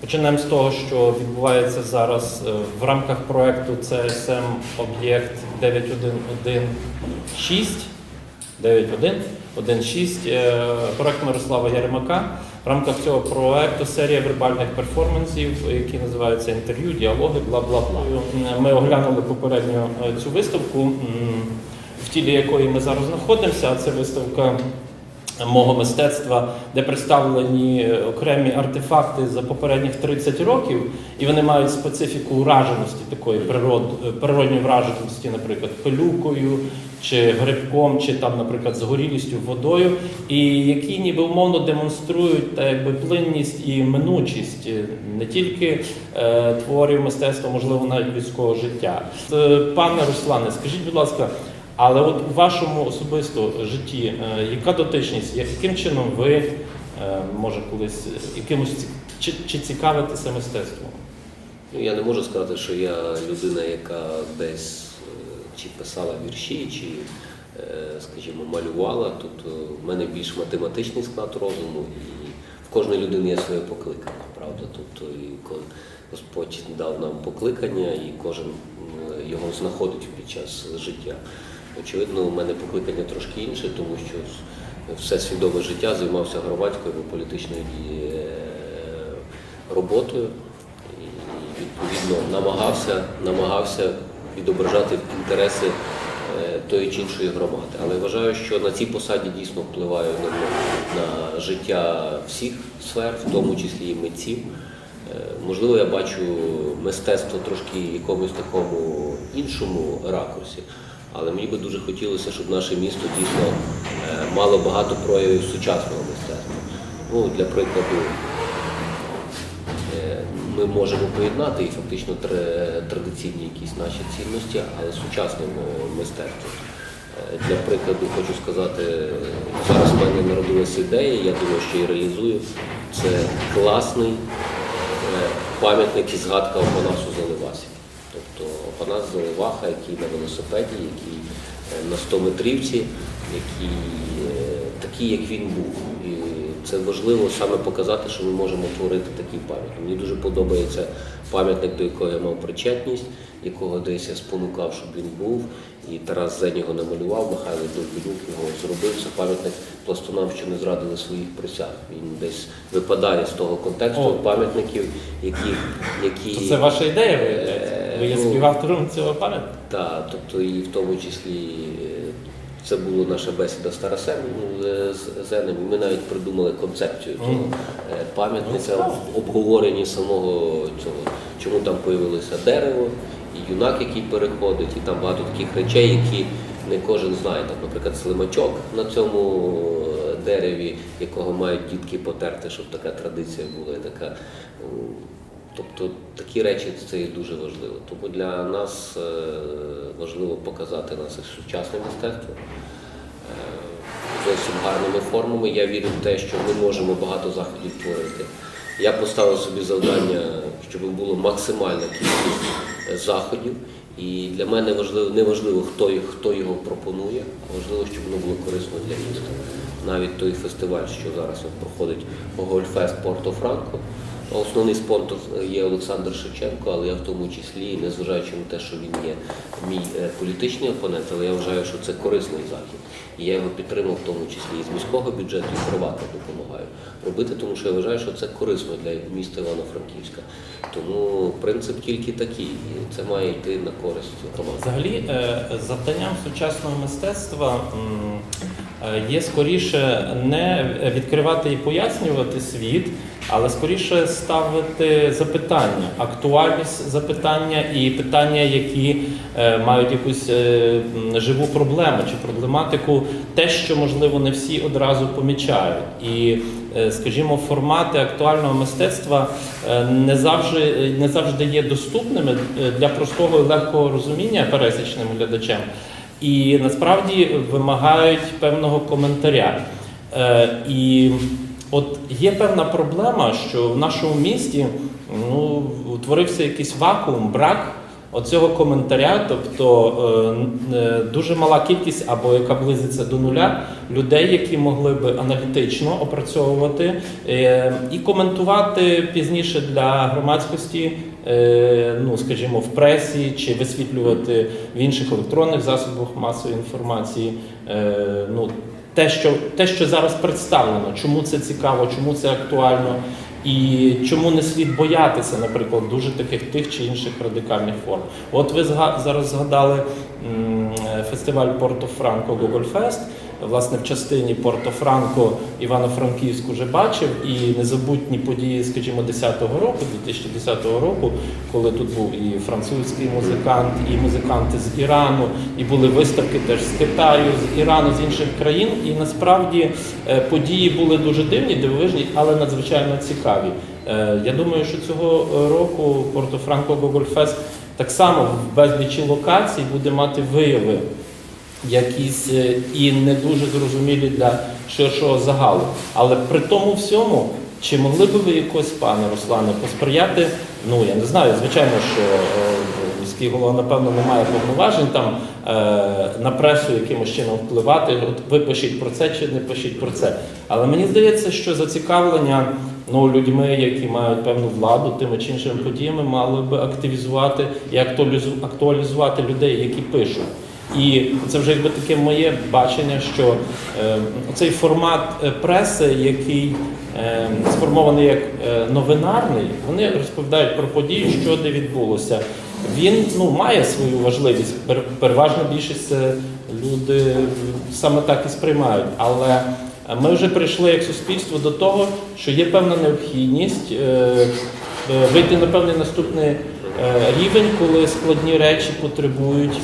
Почнемо з того, що відбувається зараз е, в рамках проекту CSM об'єкт 9116. 9116 е, проект Мирослава Яремака. В рамках цього проекту серія вербальних перформансів, які називаються інтерв'ю, діалоги, бла бла бла. Ми оглянули попередньо е, цю виставку, в тілі якої ми зараз знаходимося. Це виставка мого мистецтва, де представлені е, окремі артефакти за попередніх 30 років, і вони мають специфіку враженості, такої природ, е, природньої враженості, наприклад, пилюкою, чи грибком, чи там, наприклад, згорілістю водою, і які ніби умовно демонструють та якби плинність і минучість е, не тільки е, творів мистецтва, можливо, навіть людського життя. Пане Руслане, скажіть, будь ласка. Але от у вашому особисто житті, е, яка дотичність, яким чином ви е, може колись е, якимось чи, чи цікавитеся мистецтвом? Ну, я не можу сказати, що я людина, яка десь чи писала вірші, чи, скажімо, малювала. Тут в мене більш математичний склад розуму, і в кожної людини є своє покликання, правда. Тобто і Господь дав нам покликання, і кожен його знаходить під час життя. Очевидно, у мене покликання трошки інше, тому що все свідоме життя займався громадською політичною е, роботою і відповідно намагався, намагався відображати інтереси е, тої чи іншої громади. Але вважаю, що на цій посаді дійсно впливаю на, на життя всіх сфер, в тому числі і митців. Е, Можливо, я бачу мистецтво трошки в якомусь такому іншому ракурсі, але мені би дуже хотілося, щоб наше місто дійсно е, мало багато проявів сучасного мистецтва. Ну, для прикладу, Е, ми можемо поєднати і фактично традиційні якісь наші цінності, але з сучасним мистецтвом. Е, Для прикладу хочу сказати, зараз в мене народилася ідея, я думаю, що її реалізую. Це класний пам'ятник і згадка Опанасу Заливасі. Тобто Опанас Заливаха, який на велосипеді, який е, на 100 метрівці, який е, такий, як він був. І це важливо саме показати, що ми можемо творити такий пам'ятник. Мені дуже подобається пам'ятник, до якого я мав причетність, якого десь я спонукав, щоб він був. І Тарас Зень його намалював, Михайло Довбенюк його зробив. Це пам'ятник пластунам, що не зрадили своїх присяг. Він десь випадає з того контексту О. пам'ятників, які, які То це ваша ідея виявляється? Ви є ну, співавтором цього пам'ятника? так, тобто і в тому числі е, це була наша бесіда з Тарасем ну, е, з Зенем. Ми навіть придумали концепцію цього е, пам'ятника в обговоренні самого цього, чому там появилося дерево, і юнак, який переходить, і там багато таких речей, які не кожен знає. Там, наприклад, слимачок на цьому дереві, якого мають дітки потерти, щоб така традиція була і така. Тобто такі речі це є дуже важливо. Тому для нас е, важливо показати наше сучасне мистецтво е, зовсім гарними формами. Я вірю в те, що ми можемо багато заходів творити. Я поставив собі завдання, щоб було максимальна кількість е, заходів. І для мене важливо не важливо, хто, хто його пропонує, а важливо, щоб воно було корисно для міста. Навіть той фестиваль, що зараз проходить Гольфест Порто Франко. Основний спонсор є Олександр Шевченко, але я в тому числі, незважаючи на те, що він є мій е, політичний опонент, але я вважаю, що це корисний захід. І я його підтримав в тому числі і з міського бюджету, і приватно допомагаю робити, тому що я вважаю, що це корисно для міста Івано-Франківська. Тому принцип тільки такий, і це має йти на користь громади. Взагалі, е, завданням сучасного мистецтва е, є скоріше не відкривати і пояснювати світ, але скоріше ставити запитання, актуальність запитання і питання, які мають якусь е, живу проблему чи проблематику, те, що можливо не всі одразу помічають. І е, Скажімо, формати актуального мистецтва е, не завжди, не завжди є доступними е, для простого і легкого розуміння пересічним глядачем, і насправді вимагають певного коментаря. Е, І от є певна проблема, що в нашому місті ну, утворився якийсь вакуум, брак оцього коментаря, тобто е, е, дуже мала кількість, або яка близиться до нуля, людей, які могли би аналітично опрацьовувати е, і коментувати пізніше для громадськості, ну скажімо, в пресі чи висвітлювати в інших електронних засобах масової інформації. Ну, те, що, те, що зараз представлено, чому це цікаво, чому це актуально, і чому не слід боятися, наприклад, дуже таких тих чи інших радикальних форм. От ви зараз згадали фестиваль Порто Франко Google Fest. Власне, в частині Порто Франко Івано-Франківську вже бачив і незабутні події, скажімо, 10-го року, 2010 року, коли тут був і французький музикант, і музиканти з Ірану, і були виставки теж з Китаю, з Ірану, з інших країн. І насправді е, події були дуже дивні, дивовижні, але надзвичайно цікаві. Е, Я думаю, що цього е, року Порто Франко Google Fest так само в безлічі локацій буде мати вияви якісь е, і не дуже зрозумілі для ширшого загалу. Але при тому всьому, чи могли би ви якось, пане Руслане, посприяти? Ну я не знаю, звичайно, що е, міський голова, напевно, не має повноважень там е, на пресу якимось чином впливати. От ви пишіть про це чи не пишіть про це. Але мені здається, що зацікавлення ну, людьми, які мають певну владу, тими чи іншими подіями, мали би активізувати і актуалізу- актуалізувати людей, які пишуть. І це вже якби таке моє бачення, що е, цей формат е, преси, який е, сформований як е, новинарний, вони розповідають про події, що де відбулося. Він ну, має свою важливість. Пер- Переважна більшість люди саме так і сприймають. Але ми вже прийшли як суспільство до того, що є певна необхідність е, е, вийти на певний наступний е, рівень, коли складні речі потребують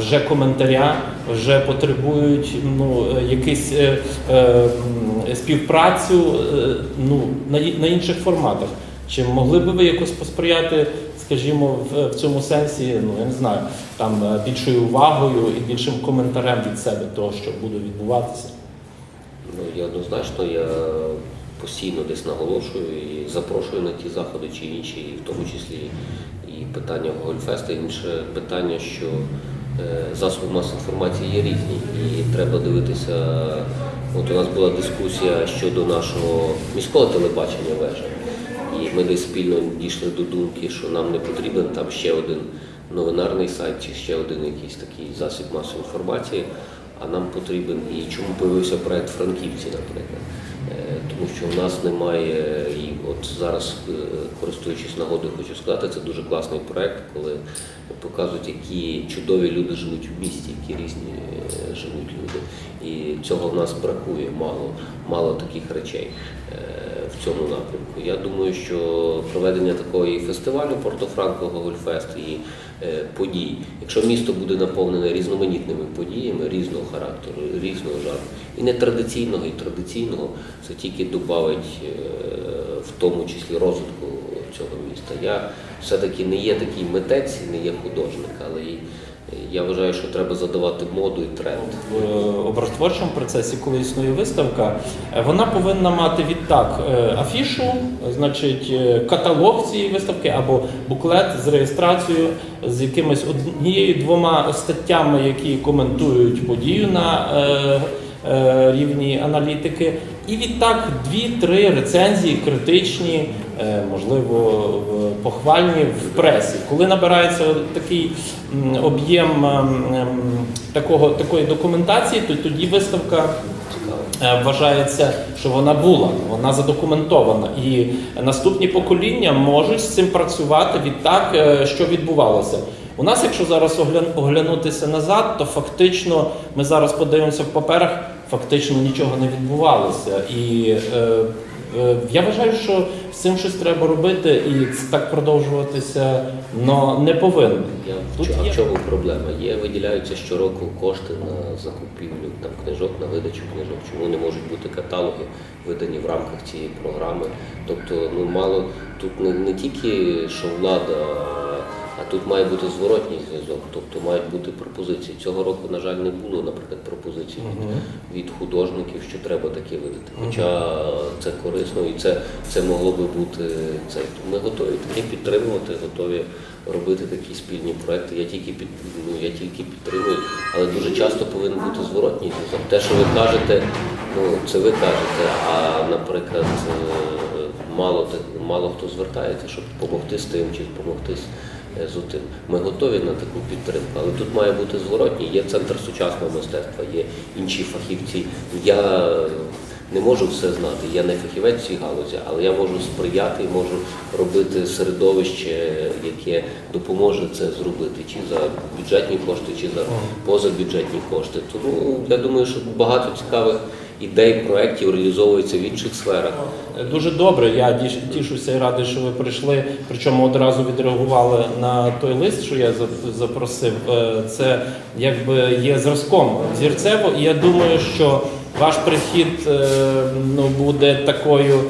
вже коментаря, вже потребують ну, е, е, е, співпрацю е, ну, на, на інших форматах. Чи могли би ви якось посприяти, скажімо, в, в цьому сенсі, ну я не знаю, там е, більшою увагою і більшим коментарем від себе того, що буде відбуватися? Ну, я однозначно я постійно десь наголошую і запрошую на ті заходи чи інші, і в тому числі і питання Гольфеста, інше питання, що засоби масової інформації є різні, і треба дивитися. От у нас була дискусія щодо нашого міського телебачення вежа. І ми десь спільно дійшли до думки, що нам не потрібен там ще один новинарний сайт чи ще один якийсь такий засіб масової інформації, а нам потрібен і чому появився проект Франківці, наприклад. Тому що в нас немає, і от зараз, е, користуючись нагодою, хочу сказати, це дуже класний проект, коли показують, які чудові люди живуть в місті, які різні е, живуть люди. І цього в нас бракує мало, мало таких речей е, в цьому напрямку. Я думаю, що проведення такого і фестивалю Порто-Франко Гогольфест і е, подій, якщо місто буде наповнене різноманітними подіями різного характеру, різного жанру, і не традиційного, і традиційного, це тільки додавить е, в тому числі розвитку цього міста. Я все-таки не є такий митець, не є художник, але і е, я вважаю, що треба задавати моду і тренд. в образотворчому процесі, коли існує виставка, вона повинна мати відтак е, афішу, е, значить е, каталог цієї виставки або буклет з реєстрацією, з якимись однією двома статтями, які коментують подію на е, е, рівні аналітики. І відтак дві-три рецензії критичні, е, можливо, похвальні в пресі. Коли набирається такий об'єм ем, такого, такої документації, то тоді виставка е, вважається, що вона була, вона задокументована. І наступні покоління можуть з цим працювати відтак, е, що відбувалося. У нас, якщо зараз оглянутися назад, то фактично ми зараз подивимося в паперах, фактично нічого не відбувалося. І е, е, я вважаю, що з цим щось треба робити, і так продовжуватися но не повинно. Тут а є- в чому проблема? Є, виділяються щороку кошти на закупівлю там книжок, на видачу книжок. Чому не можуть бути каталоги видані в рамках цієї програми? Тобто, ну мало тут не, не тільки що влада, тут має бути зворотній зв'язок, тобто мають бути пропозиції. Цього року, на жаль, не було, наприклад, пропозицій від, від художників, що треба таке видати. Хоча це корисно і це, це могло би бути це. Ми готові таке підтримувати, готові робити такі спільні проекти. Я тільки під ну, я тільки підтримую, але дуже часто повинен бути зворотній зв'язок. Те, що ви кажете, ну це ви кажете. А наприклад, е, мало мало хто звертається, щоб допомогти з тим чи допомогти з, е, тим. Ми готові на таку підтримку, але тут має бути зворотній. Є центр сучасного мистецтва, є інші фахівці. Я не можу все знати. Я не фахівець цій галузі, але я можу сприяти, і можу робити середовище, яке допоможе це зробити, чи за бюджетні кошти, чи за позабюджетні кошти. Тому я думаю, що багато цікавих ідей, проєктів реалізовується в інших сферах. Дуже добре. Я тішуся і радий, що ви прийшли. Причому одразу відреагували на той лист, що я за- запросив. Е, Це якби є зразком зірцево, і я думаю, що ваш прихід е, ну, буде такою.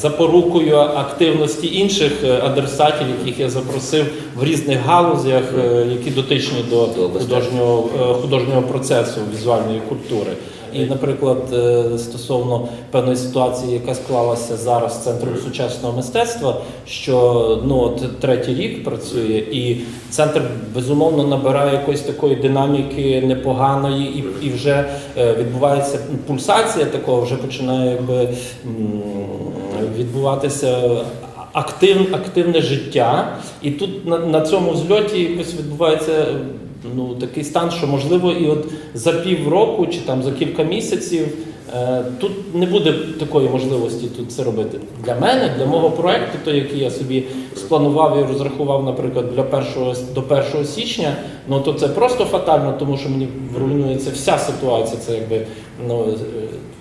Запорукою активності інших е, адресатів, яких я запросив в різних галузях, е, які дотичні до До художнього е, художнього процесу візуальної культури. І, наприклад, е, стосовно певної ситуації, яка склалася зараз з центром сучасного мистецтва, що ну от третій рік працює, і центр безумовно набирає якоїсь такої динаміки непоганої, і, і вже е, відбувається пульсація такого, вже починає якби відбуватися. Актив, активне життя, і тут на, на цьому зльоті якось відбувається ну, такий стан, що можливо, і от за півроку чи там за кілька місяців е, тут не буде такої можливості тут це робити. Для мене, для мого проекту, той, який я собі спланував і розрахував, наприклад, для першого до 1 січня, ну то це просто фатально, тому що мені руйнується вся ситуація. Це якби ну е,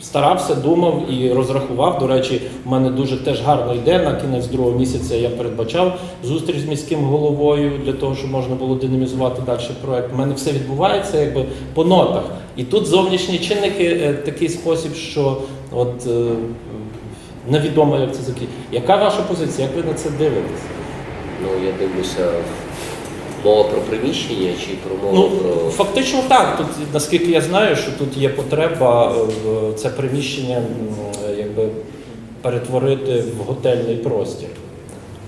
старався, думав і розрахував. До речі, в мене дуже теж гарно йде. На кінець другого місяця я передбачав зустріч з міським головою для того, щоб можна було динамізувати далі проект. У мене все відбувається якби по нотах. І тут зовнішні чинники е, такий спосіб, що от е, невідомо, як це закінчиться. Яка ваша позиція? Як ви на це дивитесь? Ну я дивлюся, мова про приміщення чи про мову Ну, про фактично так. Тут, наскільки я знаю, що тут є потреба е, це приміщення якби перетворити в готельний простір.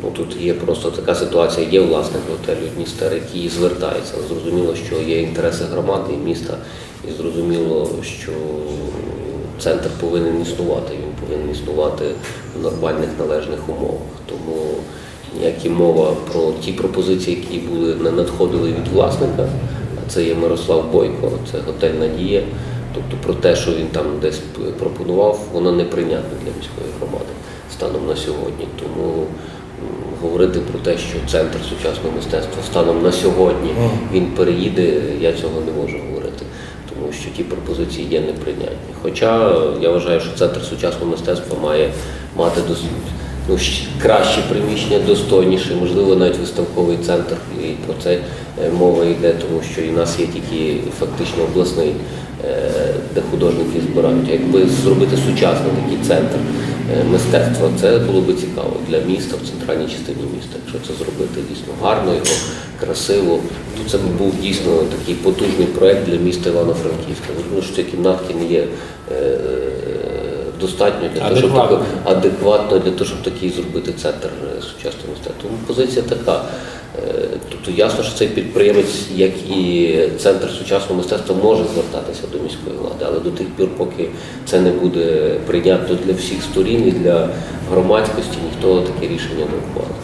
Ну тут є просто така ситуація, є власник готелю Дністер, який звертається. Зрозуміло, що є інтереси громади і міста, і зрозуміло, що центр повинен існувати. Він повинен існувати в нормальних належних умовах. Тому ніякі мова про ті пропозиції, які були не надходили від власника, це є Мирослав Бойко, це готель Надія. Тобто про те, що він там десь пропонував, воно неприйнятне для міської громади станом на сьогодні. Тому говорити про те, що центр сучасного мистецтва станом на сьогодні він переїде, я цього не можу говорити, тому що ті пропозиції є неприйнятні. Хоча я вважаю, що центр сучасного мистецтва має мати дос... ну, краще приміщення, достойніше, можливо, навіть виставковий центр. І про це е, мова йде, тому що і в нас є тільки фактично обласний, е, де художники збирають. Якби зробити сучасний такий центр е, мистецтва, це було би цікаво для міста в центральній частині міста. Якщо це зробити дійсно гарно, його красиво, то це б був дійсно такий потужний проект для міста Івано-Франківська. Зрозуміло, що ці кімнатки не є. Е, Достатньо для того, щоб тако- адекватно для того, щоб такий зробити центр е, сучасного мистецтва. Тому позиція така. Е, Тобто ясно, що цей підприємець, як і центр сучасного мистецтва, може звертатися до міської влади, але до тих пір, поки це не буде прийнято для всіх сторін і для громадськості, ніхто таке рішення не ухвалить.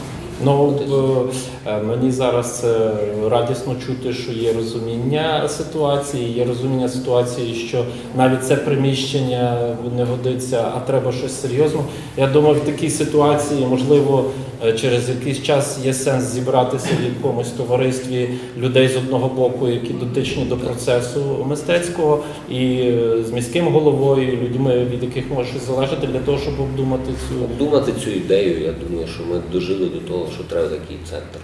Е, мені зараз е, радісно чути, що є розуміння ситуації, є розуміння ситуації, що навіть це приміщення не годиться, а треба щось серйозне. Я думаю, в такій ситуації можливо е, через якийсь час є сенс зібратися в якомусь товаристві людей з одного боку, які дотичні до процесу мистецького, і з міським головою, людьми, від яких може залежати, для того, щоб обдумати цю Обдумати цю ідею, я думаю, що ми дожили до того, що треба такий центр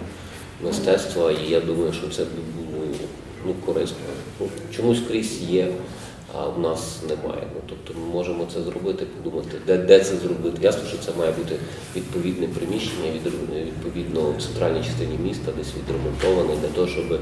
мистецтва, і я думаю, що це було ну, корисно. Ну, чомусь скрізь є, а в нас немає. Ну, тобто ми можемо це зробити, подумати, де, де це зробити. Ясно, що це має бути відповідне приміщення, від- відповідно в центральній частині міста, десь відремонтоване для того, щоб е,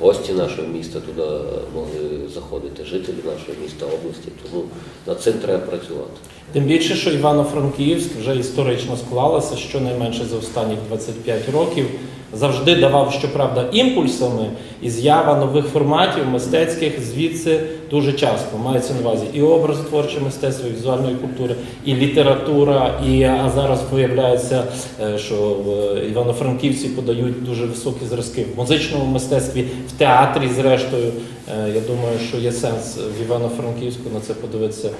гості нашого міста туди могли заходити, жителі нашого міста, області. Тому над цим треба працювати. Тим більше, що Івано-Франківськ вже історично склалося, щонайменше за останні 25 років завжди давав, щоправда, імпульсами і з'ява нових форматів мистецьких звідси дуже часто мається на увазі і образотворче мистецтво, і візуальної культури, і література. І а зараз виявляється, е, що в Івано-Франківці подають дуже високі зразки в музичному мистецтві, в театрі. Зрештою, Е, я думаю, що є сенс в Івано-Франківську на це подивитися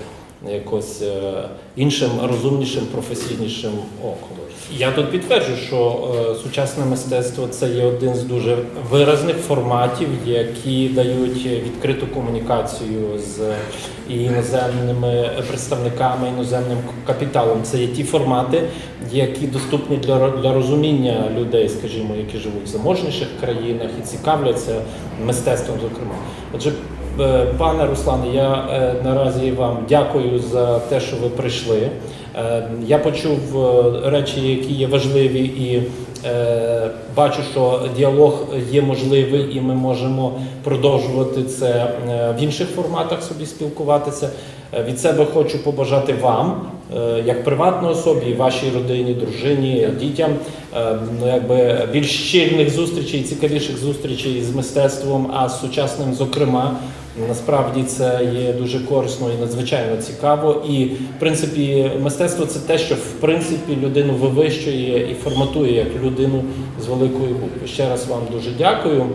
якось е, іншим, розумнішим, професійнішим оком. Я тут підтверджую, що е, сучасне мистецтво це є один з дуже виразних форматів, які дають відкриту комунікацію з іноземними представниками, іноземним капіталом. Це є ті формати, які доступні для, для розуміння людей, скажімо, які живуть в заможніших країнах і цікавляться мистецтвом, зокрема. Отже, Е, Пане Руслане, я е, наразі вам дякую за те, що ви прийшли. Е, Я почув е, речі, які є важливі, і е, бачу, що діалог є можливий, і ми можемо продовжувати це в інших форматах собі спілкуватися. Від себе хочу побажати вам, як приватній особі, вашій родині, дружині, дітям, ну, якби більш щільних зустрічей, цікавіших зустрічей з мистецтвом, а з сучасним, зокрема. Насправді це є дуже корисно і надзвичайно цікаво. І в принципі, мистецтво це те, що в принципі людину вивищує і форматує як людину з великою букви. Ще раз вам дуже дякую.